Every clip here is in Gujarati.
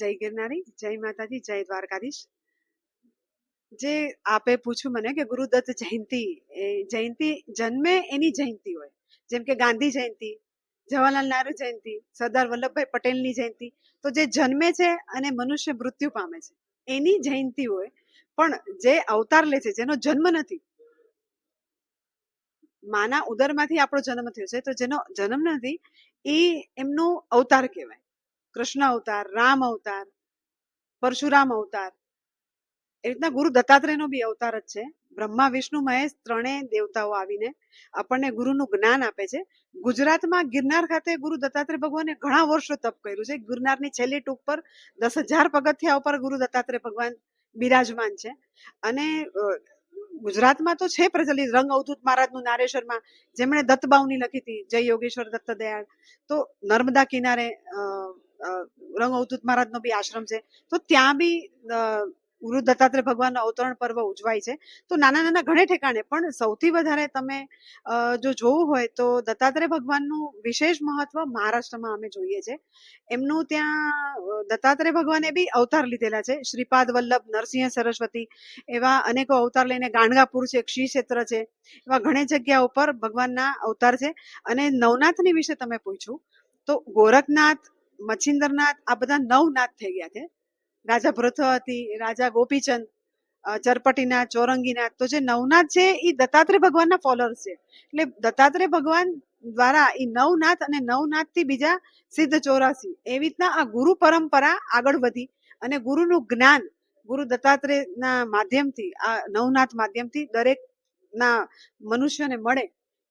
જય ગિરનારી, જય માતાજી, જય દ્વારકાધીશ. જે આપે પૂછ્યું મને કે ગુરુદત્ત જયંતિ જયંતિ જન્મે એની જયંતિ હોય. જેમ કે ગાંધી જયંતિ, જવાહરલાલ નહેરુ જયંતિ, સરદાર વલ્લભભાઈ પટેલની જયંતિ. તો જે જન્મે છે અને મનુષ્ય મૃત્યુ પામે છે, એની જયંતિ હોય. પણ જે અવતાર લે છે, જેનો જન્મ નથી, માના ઉદરમાંથી આપણો જન્મ થયો છે. તો જેનો જન્મ નથી એ એમનો અવતાર કહેવાય. કૃષ્ણ અવતાર રામ અવતાર પરશુરામ અવતાર. એ રીતના ગુરુ દત્તાત્રેયનો બી અવતાર જ છે. બ્રહ્મા વિષ્ણુ મહેશ ત્રણેય દેવતાઓ આવીને આપણને ગુરુનું જ્ઞાન આપે છે. ગુજરાતમાં ગિરનાર ખાતે ગુરુ દત્તાત્રેય ભગવાને ઘણા વર્ષો તપ કર્યું છે. ગિરનારની છેલ્લી ટૂંક પર દસ હજાર પગથિયા ઉપર ગુરુ દત્તાત્રેય ભગવાન બિરાજમાન છે. અને ગુજરાતમાં તો છે પ્રચલિત રંગ અવધૂત મહારાજનું નારેશ્વરમાં જેમણે દત્તબાવની લખી હતી જય યોગેશ્વર દત્ત દયાળ તો નર્મદા કિનારે અ, રંગ અવધૂત મહારાજનો બી આશ્રમ છે. તો ત્યાં બી ગુરુ દત્તાત્રેય ભગવાનના અવતરણ પર્વ ઉજવાય છે. તો નાના નાના ઘણે ઠેકાણે, પણ સૌથી વધારે તમે જો જોવું હોય તો દત્તાત્રેય ભગવાનનું વિશેષ મહત્વ મહારાષ્ટ્રમાં અમે જોઈએ છે. એમનું ત્યાં દત્તાત્રેય ભગવાને બી અવતાર લીધેલા છે. શ્રીપાદ વલ્લભ, નરસિંહ સરસ્વતી એવા અનેકો અવતાર લઈને ગાણગાપુર છે ક્ષી ક્ષેત્ર છે, એવા ઘણી જગ્યા ઉપર ભગવાનના અવતાર છે. અને નવનાથની વિશે તમે પૂછ્યું, તો ગોરખનાથ મચ્છિંદરનાથ આ બધા નવનાથ થઈ ગયા છે. રાજા ભૃથવતી રાજા ગોપીચંદ ચરપટીનાથ, ચોરંગીનાથ, તો જે નવનાથ છે એ દત્તાત્રેય ભગવાનના ફોલોઅર છે. એટલે દત્તાત્રેય ભગવાન દ્વારા એ નવનાથ અને નવનાથથી બીજા સિદ્ધ ચોરાસી, એવી રીતના આ ગુરુ પરંપરા આગળ વધી અને ગુરુનું જ્ઞાન, ગુરુ દત્તાત્રેયના માધ્યમથી, આ નવનાથ માધ્યમથી દરેક ના મનુષ્યને મળે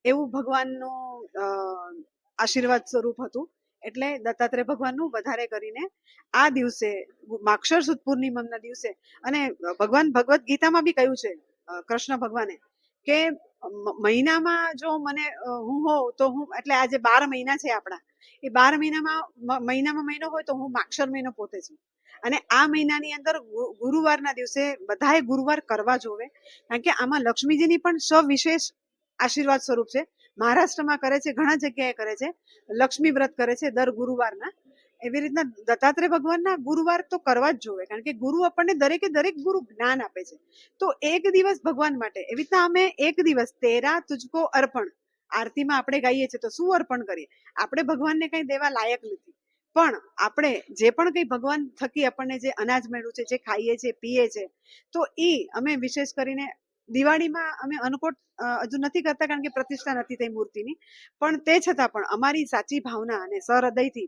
એવું ભગવાનનું આશીર્વાદ સ્વરૂપ હતું. એટલે દત્તાત્રેય ભગવાનનું વધારે કરીને આ દિવસે, માક્ષર સુદ પૂર્ણિમાના દિવસે, અને ભગવાન ભગવદ્ ગીતામાં બી કહ્યું છે કૃષ્ણ ભગવાને, કે મહિનામાં જો મને હું હોઉં તો હું, એટલે આજે બાર મહિના છે આપણા, એ બાર મહિનામાં મહિનામાં મહિનો હોય તો હું માક્ષર મહિનો પોતે છું. અને આ મહિનાની અંદર ગુરુવારના દિવસે બધાએ ગુરુવાર કરવા જોવે, કારણ કે આમાં લક્ષ્મીજીની પણ સવિશેષ આશીર્વાદ સ્વરૂપ છે. મહારાષ્ટ્રમાં કરે છે, ઘણા જગ્યાએ કરે છે. લક્ષ્મી વ્રત કરે છે દર ગુરુવારના. એવી રીતના દત્તાત્રેય ભગવાનના ગુરુવાર તો કરવા જ જોવે, કારણ કે ગુરુ આપણને દરેકે દરેક ગુરુ જ્ઞાન આપે છે. તો એક દિવસ ભગવાન માટે, એવી રીતના અમે એક દિવસ તેરા તુજકો અર્પણ, આરતીમાં આપણે ગાઈએ છીએ, તો શું અર્પણ કરીએ? આપણે ભગવાનને કંઈ દેવા લાયક નથી. પણ આપણે જે પણ કંઈ ભગવાન થકી આપણને જે અનાજ મળ્યું છે, જે ખાઈએ છીએ પીએ છે, તો એ અમે વિશેષ કરીને દિવાળીમાં અમે અન્નકોટ હજુ નથી કરતા કારણ કે પ્રતિષ્ઠા નથી થઈ મૂર્તિની. પણ તે છતાં પણ અમારી સાચી ભાવના અને સહૃદયથી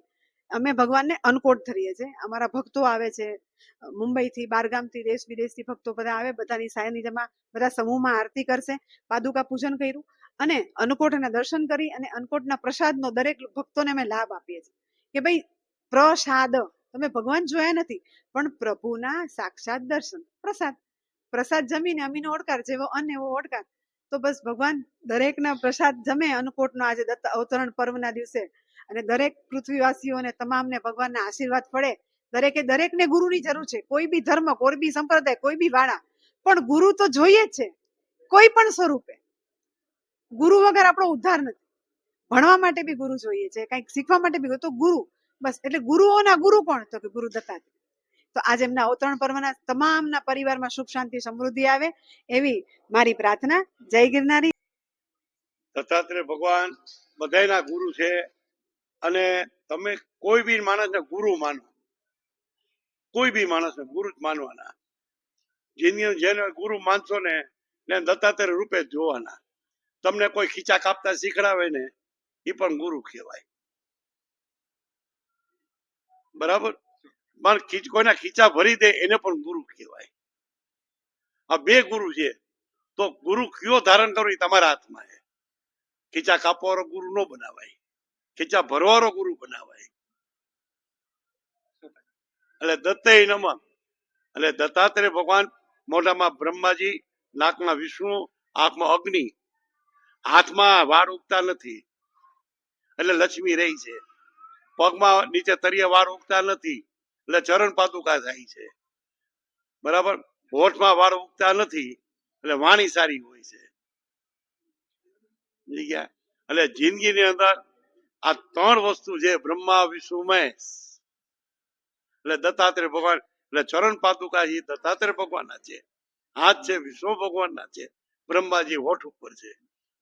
અમે ભગવાનને અન્નકોટ ધરીએ છીએ. અમારા ભક્તો આવે છે, મુંબઈથી, બારગામથી દેશ વિદેશથી ભક્તો બધા આવે, બધાની સાનિધ્યમાં બધા સમૂહમાં આરતી કરશે, પાદુકા પૂજન કર્યું અને અન્નકોટના દર્શન કરી અને અન્નકોટના પ્રસાદનો દરેક ભક્તોને અમે લાભ આપીએ છીએ. કે ભાઈ પ્રસાદ, તમે ભગવાન જોયા નથી, પણ પ્રભુના સાક્ષાત દર્શન, પ્રસાદ. પ્રસાદ જમીને અમીનો ઓડકાર જેવો અન્ન એવો ઓડકાર. તો બસ ભગવાન દરેકના પ્રસાદ જમે અન્નકોટનો આજે દત્ત અવતરણ પર્વના દિવસે. અને દરેક પૃથ્વીવાસીઓને તમામને ભગવાનના આશીર્વાદ પડે દરેકે દરેકને ગુરુની જરૂર છે. કોઈ બી ધર્મ, કોઈ બી સંપ્રદાય, કોઈ બી વાળા. પણ ગુરુ તો જોઈએ જ છે. કોઈ પણ સ્વરૂપે. ગુરુ વગર આપણો ઉદ્ધાર નથી. ભણવા માટે બી ગુરુ જોઈએ છે. કંઈક શીખવા માટે બી તો ગુરુ. બસ એટલે ગુરુઓના ગુરુ કોણ? તો કે ગુરુ દત્તાત્રેય તો આજે એમના અવતરણ પર્વના તમામના પરિવારમાં સુખ, શાંતિ, સમૃદ્ધિ આવે એવી મારી પ્રાર્થના. જય ગિરનારી. દત્તાત્રેય ભગવાન બધાના ગુરુ છે અને તમે કોઈ બી માણસને ગુરુ માનો, કોઈ બી માણસને ગુરુ જ માનવાના. જેની જેને ગુરુ માનશો ને ને દત્તાત્રેય રૂપે જોવાના. તમને કોઈ ખીચા કાપતા શીખડાવે ને એ પણ ગુરુ કહેવાય. બરાબર? ખીચ, કોઈના ખીચા ભરી દે એને પણ ગુરુ કહેવાય. આ બે ગુરુ છે. તો ગુરુ કયો ધારણ કરવો એ તમારા હાથમાં છે. ખીચા કાપવાવાળો ગુરુ ન બનાવાય. ખીચા ભરવાળો ગુરુ બનાવાય. એટલે દત્તય નમ. એટલે દત્તાત્રેય ભગવાન મોઢામાં બ્રહ્માજી, નાકમાં વિષ્ણુ, આંખમાં અગ્નિ. હાથમાં વાળ ઉગતા નથી. એટલે લક્ષ્મી રહી છે. પગમાં નીચે તરીય વાળ ઉગતા નથી. એટલે ચરણ પાદુકા થાય છે. બરાબર? હોઠમાં વાળ ઉગતા નથી, એટલે વાણી સારી હોય છે. એટલે જિંદગીની અંદર આ ત્રણ વસ્તુ છે, બ્રહ્મા, વિષ્ણુ, મહેશ. એટલે દત્તાત્રેય ભગવાન, એટલે ચરણ પાદુકા એ દત્તાત્રેય ભગવાનના છે. હાથ છે, વિષ્ણુ ભગવાનના છે. બ્રહ્માજી હોઠ ઉપર છે.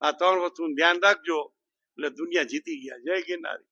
આ ત્રણ વસ્તુ ધ્યાન રાખજો, એટલે દુનિયા જીતી ગયા. જય ગિરનારી.